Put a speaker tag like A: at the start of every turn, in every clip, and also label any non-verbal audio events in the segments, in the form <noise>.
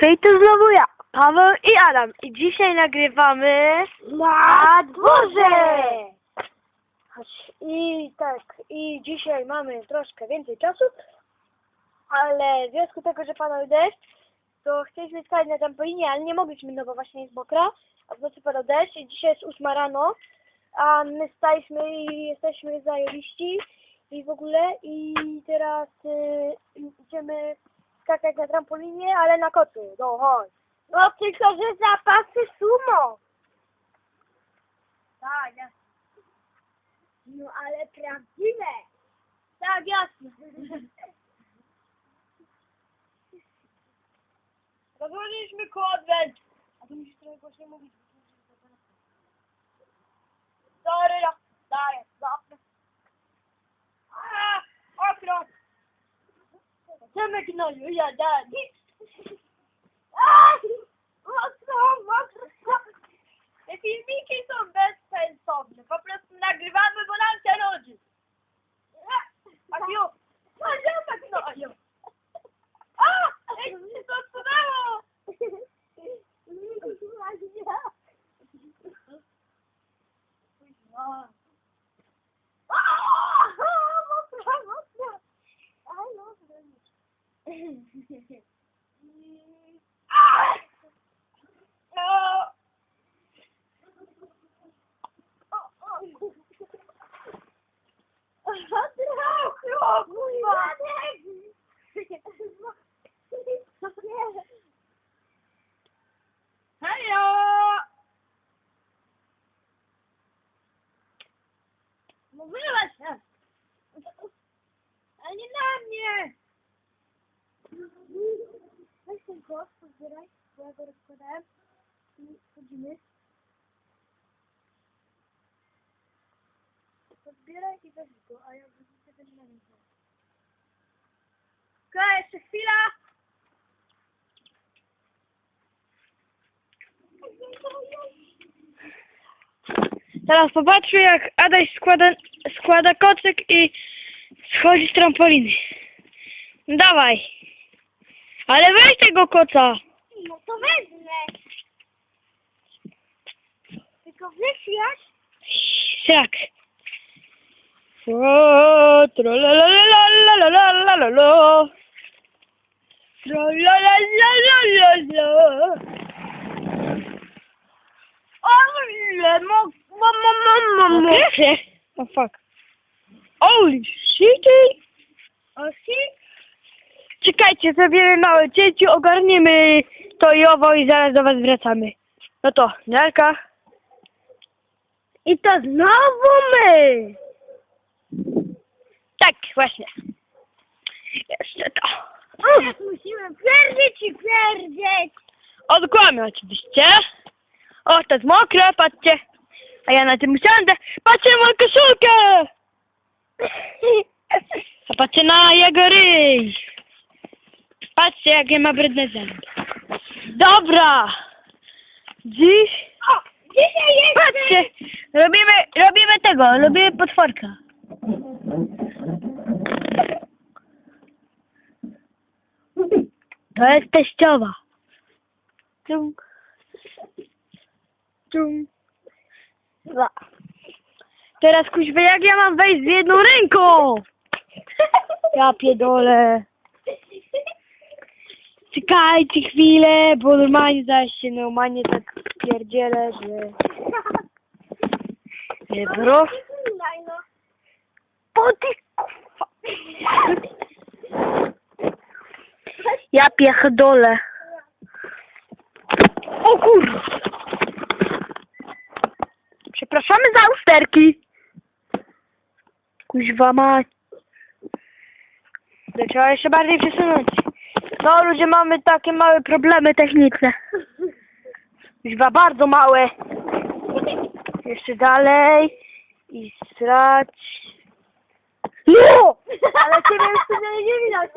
A: Hej, to znowu ja, Paweł i Adam. I dzisiaj nagrywamy na dworze. I tak, i dzisiaj mamy troszkę więcej czasu, ale w związku tego, że padał deszcz, to chcieliśmy stać na trampolinie, ale nie mogliśmy, no bo właśnie jest mokra, a w nocy padał deszcz i dzisiaj jest ósma rano, a my staliśmy i jesteśmy zajebiści i w ogóle i teraz y, idziemy skakać na trampolinie, ale na kocu, no chodź. No tylko, że zapasy sumo. Tak, jasne. No ale prawdziwe. Tak, jasne. <laughs> Założyliśmy kodwent. A tu musisz trochę głośniej mówić. Sorry, ja daję, Zamek no ja dam. Mocno, mocno. Te filmiki są bezsensowne. Po prostu nagrywamy, bo nam się nudzi. Akiu, no ziomek no Akiu. A, ej, się to odsunęło. A, mocno, mocno. I love them. Hejo! Mówiła się! A nie na mnie! Weź ten kosz, pozbieraj, bo ja go rozkładałem i chodzimy. Pozbieraj i weź go, a ja wrzucę ten na rękę. Okej, jeszcze chwila! Teraz popatrzmy, jak Adaś składa, składa kocyk i schodzi z trampoliny. No dawaj. Ale weź tego koca.
B: No to wezmę. Tylko wiesz jak?
A: Tak. O, mo, mo, mo, mo. Oh fuck. Holy shit. Czekajcie, zrobimy małe cięcie, ogarniemy to i owo i zaraz do was wracamy. No to, Nelka. I to znowu my! Tak, właśnie. Jeszcze to.
B: Musimy pierdzieć i pierdzieć.
A: Odkłamię oczywiście. O, to jest mokre, patrzcie. A ja na tym usiądę. Patrzcie na moją koszulkę! Patrzcie na jego ryj. Patrzcie, jakie ma brudne zęby. Dobra. Dziś...
B: O, dzisiaj jest...
A: Patrzcie, robimy, robimy tego, robimy potworka. To jest teściowa. Tung. Tung. Dwa. Teraz kuźwa, jak ja mam wejść z jedną ręką? <laughs> Ja pierdolę. Czekajcie chwilę, bo normalnie zaś się normalnie tak pierdzielę, że... <laughs> że bro...
B: Daj no.
A: Ty. Ja pierdolę. Za usterki. Kuźwa mać. Trzeba jeszcze bardziej przesunąć. No ludzie, mamy takie małe problemy techniczne. Kuźwa bardzo małe. Jeszcze dalej. I srać. No!
B: Ale ciebie już nie widać.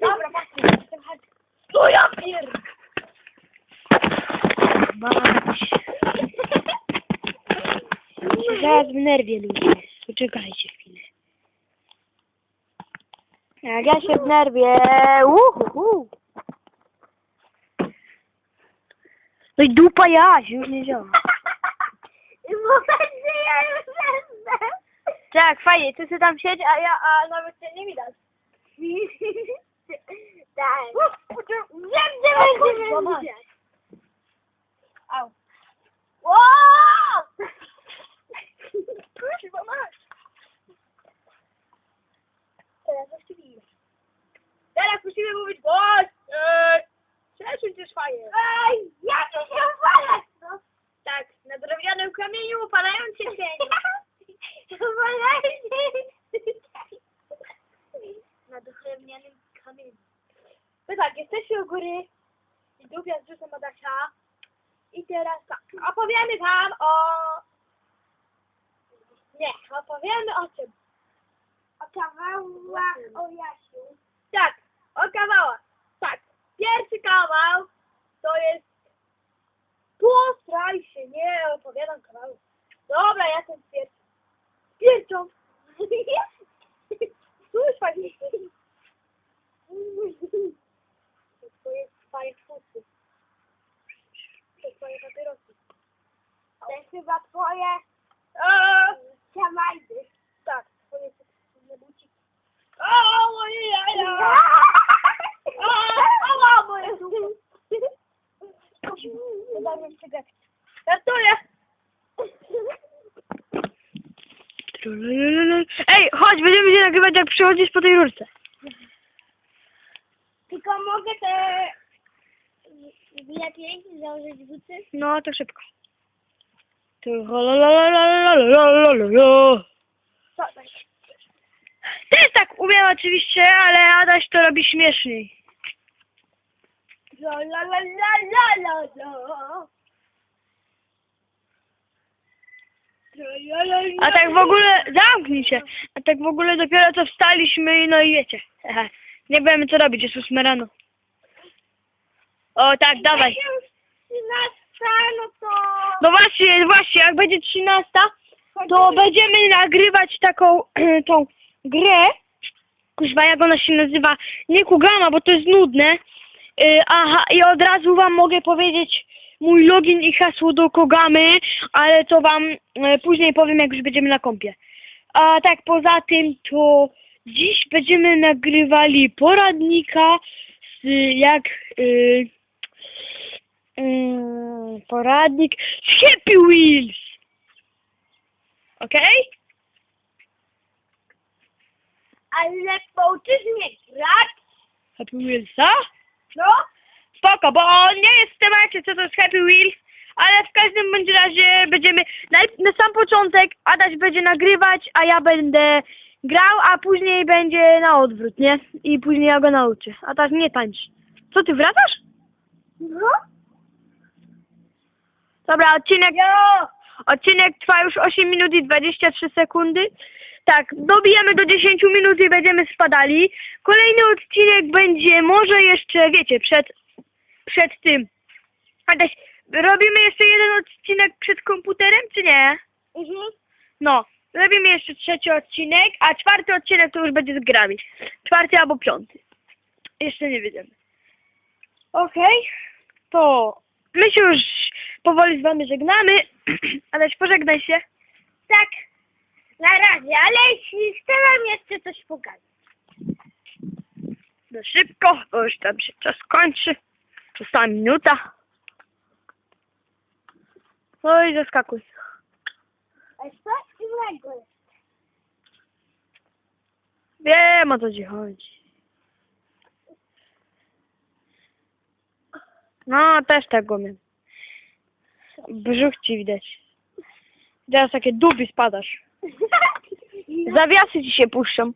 B: Dobra, patrz.
A: To ja pier... Mać. Nerwie ludzie. Poczekajcie chwilę. Jak ja się w nerwie... Uhuhu. No i dupa jaś, już nie działa. <laughs>
B: Bo będzie ja już jestem.
A: Tak, fajnie, ty sobie tam siedź, a ja, a nawet cię nie widać. <laughs>
B: Tak.
A: Wiem,
B: gdzie będziemy widzieć.
A: Au.
B: Wow!
A: Kurwa masz. Teraz właściwie. Teraz musimy mówić głos. Eee, Przesuń też fajnie.
B: Ej, ja tu się walę, no.
A: Tak, na drewnianym kamieniu upadają cię cienie. Na drewnianym kamieniu. Jesteśmy u góry. Dupia z Jusem Adasia. I teraz tak, opowiemy wam o... Nie, opowiemy o czym?
B: O kawałach o Jasiu.
A: Tak, o kawałach. Tak, pierwszy kawał to jest Postraj się, nie opowiadam kawału. Dobra, ja ten pierwszy. Pierwszą. Słysz, fajnie. To twoje twoje fusy. To twoje papierosy.
B: To jest chyba twoje ciamajdy.
A: tak, twoje buciki. O, moje jaja! <laughs> O, moje dupy. Dodam jeszcze gęstę. Żartuję. Ej, chodź, będziemy się nagrywać jak przychodzisz po tej rurce.
B: Tylko mogę te lepiej założyć buty?
A: No, to szybko. Też tak umiem oczywiście, ale Adaś to robi śmieszniej. A tak w ogóle, zamknij się. A tak w ogóle dopiero co wstaliśmy i no i wiecie. Nie wiemy co robić, jest 8 rano. O tak, dawaj.
B: No to...
A: No właśnie, właśnie, jak będzie 13, to będziemy nagrywać taką <clears throat> tą grę. Kuźwa, jak ona się nazywa? Nie Kugama, bo to jest nudne. Yy, aha, i od razu wam mogę powiedzieć mój login i hasło do Kogamy, ale to wam e, później powiem, jak już będziemy na kompie. A tak poza tym, to dziś będziemy nagrywali poradnika z jak yy, yy, poradnik z Happy Wheels. Okej?
B: Ale pouczysz mnie grać?
A: Happy Wheelsa?
B: No?
A: Spoko, bo on nie jest w temacie, co to jest Happy Wheels, ale w każdym bądź razie będziemy, na, na sam początek Adaś będzie nagrywać, a ja będę grał, a później będzie na odwrót, nie? I później ja go nauczę. A tak nie tańcz. Co, ty wracasz?
B: No?
A: Dobra, odcinek, odcinek trwa już 8 minut i 23 sekundy. Tak, dobijemy do 10 minut i będziemy spadali. Kolejny odcinek będzie może jeszcze, wiecie, przed, przed tym. Adaś, robimy jeszcze jeden odcinek przed komputerem, czy nie?
B: Mhm.
A: No, robimy jeszcze trzeci odcinek, a czwarty odcinek to już będzie z grami. Czwarty albo piąty. Jeszcze nie wiedziemy. Okej, to my się już powoli z wami żegnamy. <clears throat> Adaś, pożegnaj się.
B: Tak. Na razie, ale jeśli chcę wam jeszcze coś pokazać.
A: No szybko, bo już tam się czas kończy. Została minuta. No i zaskakuj.
B: A co innego jest?
A: Wiem o co ci chodzi. No, też tak umiem. Brzuch ci widać. Teraz takie duby spadasz. Zawiasy ci się puszczą.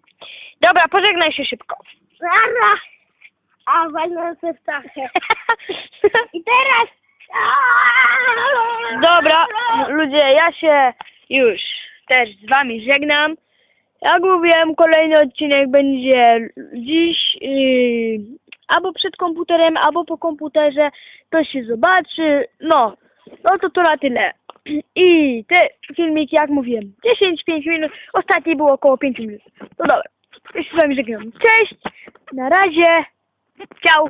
A: Dobra, pożegnaj się szybko.
B: Rara. A walnę se ptachę. I teraz... <laughs>
A: Dobra, ludzie, ja się już też z wami żegnam. Jak mówiłem, kolejny odcinek będzie dziś yy, albo przed komputerem, albo po komputerze. To się zobaczy. No, no to to na tyle. <clears throat> I te filmiki, jak mówiłem, 10-5 minut. Ostatni było około 5 minut. No dobra, się z wami żegnam. Cześć, na razie, ciao.